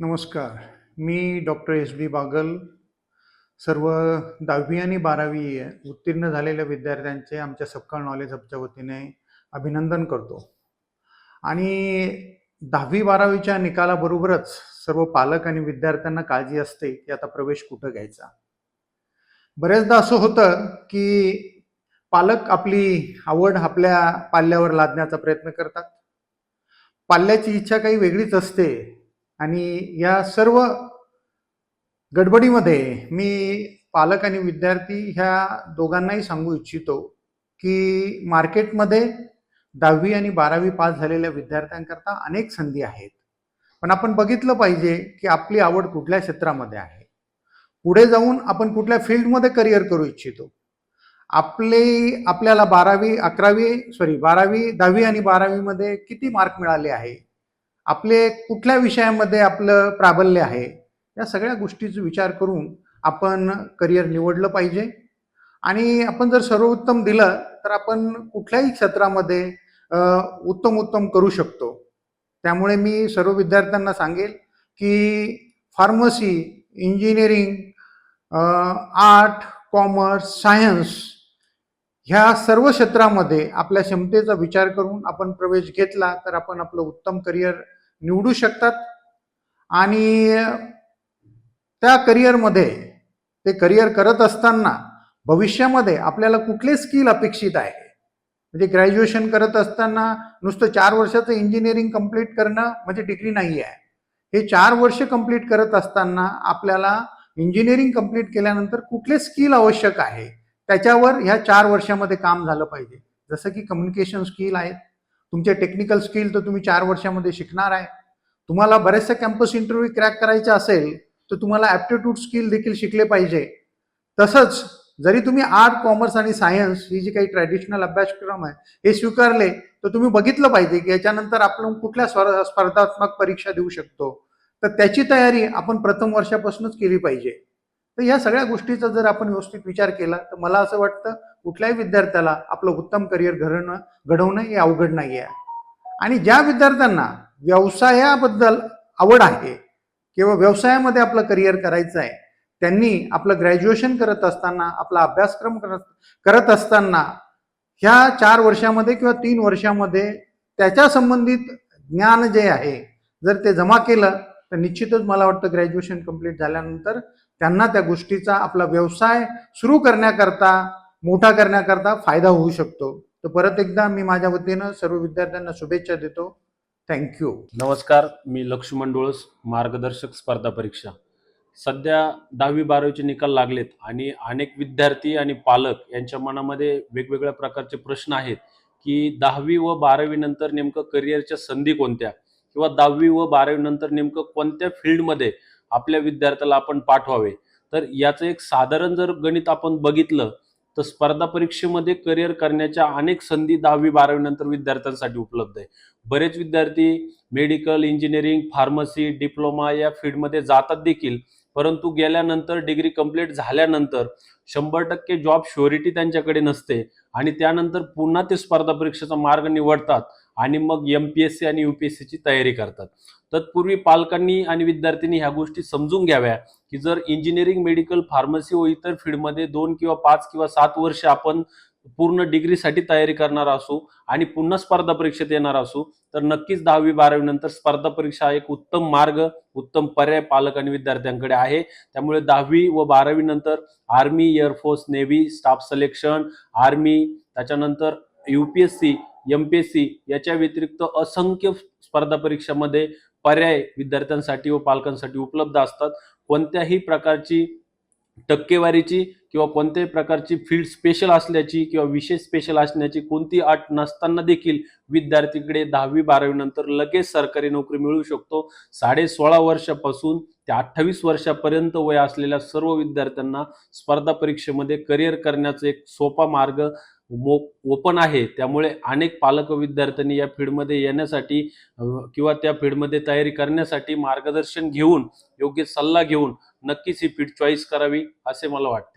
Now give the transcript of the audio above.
नमस्कार. मी doctor S B Bagal सर्व दहावी आणि बारावी उत्तीर्ण झालेल्या विद्यार्थ्यांचे आमच्या सबकाळ नॉलेज हबच्या वतीने अभिनंदन करतो. आणि दहावी बारावीच्या निकालाबरोबरच सर्व पालक आणि विद्यार्थ्यांना काळजी असते की आता प्रवेश कुठं घ्यायचा. बऱ्याचदा असं होतं की पालक आपली आवड आपल्या पाल्यावर लादण्याचा प्रयत्न करतात. पाल्याची इच्छा काही वेगळीच असते. आणि या सर्व गडबडीमध्ये मी पालक आणि विद्यार्थी ह्या दोघांनाही सांगू इच्छितो की मार्केटमध्ये दहावी आणि बारावी पास झालेल्या विद्यार्थ्यांकरता अनेक संधी आहेत. पण आपण बघितलं पाहिजे की आपली आवड कुठल्या क्षेत्रामध्ये आहे. पुढे जाऊन आपण कुठल्या फील्डमध्ये करिअर करू इच्छितो. आपले आपल्याला बारावी अकरावी सॉरी बारावी दहावी आणि बारावीमध्ये किती मार्क मिळाले आहे? आपले कुठल्या विषयामध्ये आपलं प्राबल्य आहे या सगळ्या गोष्टीचा विचार करून आपण करिअर निवडलं पाहिजे. आणि आपण जर सर्वोत्तम दिलं तर आपण कुठल्याही क्षेत्रामध्ये उत्तम उत्तम करू शकतो. त्यामुळे मी सर्व विद्यार्थ्यांना सांगेल की pharmacy engineering art commerce science ह्या सर्व क्षेत्रामध्ये आपल्या क्षमतेचा विचार करून आपण प्रवेश घेतला तर आपण आपलं उत्तम करिअर निवडू शकतात. आणि त्या करिअरमध्ये ते करिअर करत असताना भविष्यामध्ये आपल्याला कुठले स्किल अपेक्षित आहे? म्हणजे ग्रॅज्युएशन करत असताना नुसतं चार वर्षाचं इंजिनिअरिंग कंप्लीट करणं म्हणजे डिग्री नाही आहे. हे चार वर्ष कंप्लीट करत असताना आपल्याला इंजिनिअरिंग कंप्लीट केल्यानंतर कुठले स्किल आवश्यक आहे? त्याच्यावर ह्या चार वर्षामध्ये काम झालं पाहिजे. जसं की कम्युनिकेशन स्किल आहेत. तुमचे टेक्निकल स्किल तर तुम्ही चार वर्षामध्ये शिकणार आहे. तुम्हाला बरेचसे कॅम्पस इंटरव्ह्यू क्रॅक करायचे असेल तर तुम्हाला ॲप्टिट्यूड स्किल देखील शिकले पाहिजे. तसंच जरी तुम्ही आर्ट कॉमर्स आणि सायन्स ही जी काही ट्रॅडिशनल अभ्यासक्रम आहे हे स्वीकारले तर तुम्ही बघितलं पाहिजे की याच्यानंतर आपण कुठल्या स्वर- स्पर्धात्मक परीक्षा देऊ शकतो. तर त्याची तयारी आपण प्रथम वर्षापासूनच केली पाहिजे. तर या सगळ्या गोष्टीचा जर आपण व्यवस्थित विचार केला तर मला असं वाटतं कुठल्याही विद्यार्थ्याला आपलं उत्तम करिअर घडवणं घडवणं हे अवघड नाही आहे. आणि ज्या विद्यार्थ्यांना व्यवसायाबद्दल आवड आहे किंवा व्यवसायामध्ये आपलं करिअर करायचं आहे त्यांनी आपलं ग्रॅज्युएशन करत असताना आपला अभ्यासक्रम करत करत असताना ह्या चार वर्षामध्ये किंवा तीन वर्षामध्ये त्याच्या संबंधित ज्ञान जे आहे जर ते जमा केलं तर निश्चितच मला वाटतं ग्रॅज्युएशन कंप्लीट झाल्यानंतर त्यांना त्या गोष्टीचा आपला व्यवसाय सुरू करण्याकरता मोठा करण्याकरता फायदा होऊ शकतो. तर परत एकदा मी माझ्या वतीनं सर्व विद्यार्थ्यांना शुभेच्छा देतो. थँक्यू नमस्कार मी लक्ष्मण डोळस मार्गदर्शक स्पर्धा परीक्षा. सध्या दहावी बारावीचे निकाल लागलेत आणि अनेक विद्यार्थी आणि पालक यांच्या मनामध्ये वेगवेगळ्या प्रकारचे प्रश्न आहेत की दहावी व बारावी नंतर नेमकं करिअरच्या संधी कोणत्या? किंवा दहावी व बारावी नंतर नेमकं कोणत्या फील्डमध्ये आपल्या विद्यार्थ्याला आपण पाठवावे. तर याचं एक साधारण जर गणित आपण बघितलं तर स्पर्धा परीक्षेमध्ये करिअर करण्याच्या अनेक संधी दहावी बारावी नंतर विद्यार्थ्यांसाठी उपलब्ध आहे. बरेच विद्यार्थी मेडिकल इंजिनिअरिंग फार्मसी डिप्लोमा या फील्डमध्ये जातात देखील. परंतु गेल्यानंतर डिग्री कंप्लीट झाल्यानंतर शंभर टक्के जॉब श्युरिटी त्यांच्याकडे नसते. आणि त्यानंतर पुन्हा ते स्पर्धा परीक्षेचा मार्ग निवडतात. आणि मग एम पी एस सी आणि यू पी एस सीची तयारी करतात. तत्पूर्वी पालकांनी आणि विद्यार्थ्यांनी ह्या गोष्टी समजून घ्याव्या की जर इंजिनिअरिंग मेडिकल फार्मसी व इतर फील्डमध्ये दोन किंवा पाच किंवा सात वर्ष आपण पूर्ण डिग्रीसाठी तयारी करणार असू आणि पुन्हा स्पर्धा परीक्षेत येणार असू तर नक्कीच दहावी बारावी नंतर स्पर्धा परीक्षा हा एक उत्तम मार्ग उत्तम पर्याय पालक आणि विद्यार्थ्यांकडे आहे. त्यामुळे दहावी व बारावी नंतर army air force navy staff selection army त्याच्यानंतर U P S C M P S C याच्या व्यतिरिक्त असंख्य स्पर्धा परीक्षामध्ये पर्याय विद्यार्थ्यांसाठी व पालकांसाठी उपलब्ध असतात. कोणत्याही प्रकारची टक्केवारीची किंवा कोणत्याही प्रकारची फील्ड स्पेशल असल्याची किंवा विशेष स्पेशल असण्याची कोणती अट नसताना देखील विद्यार्थीकडे दहावी बारावी नंतर लगेच सरकारी नोकरी मिळू शकतो. साडे सोळा वर्षापासून ते अठ्ठावीस वर्षापर्यंत वय असलेल्या सर्व विद्यार्थ्यांना स्पर्धा परीक्षेमध्ये करिअर करण्याचा एक सोपा मार्ग ओपन आहे. त्यामुळे अनेक पालक विद्यार्थ्यांनी या फील्डमध्ये येण्यासाठी किंवा त्या फील्डमध्ये तयारी करण्यासाठी मार्गदर्शन घेऊन योग्य सल्ला घेऊन नक्कीच ही फील्ड चॉईस करावी असे मला वाटते.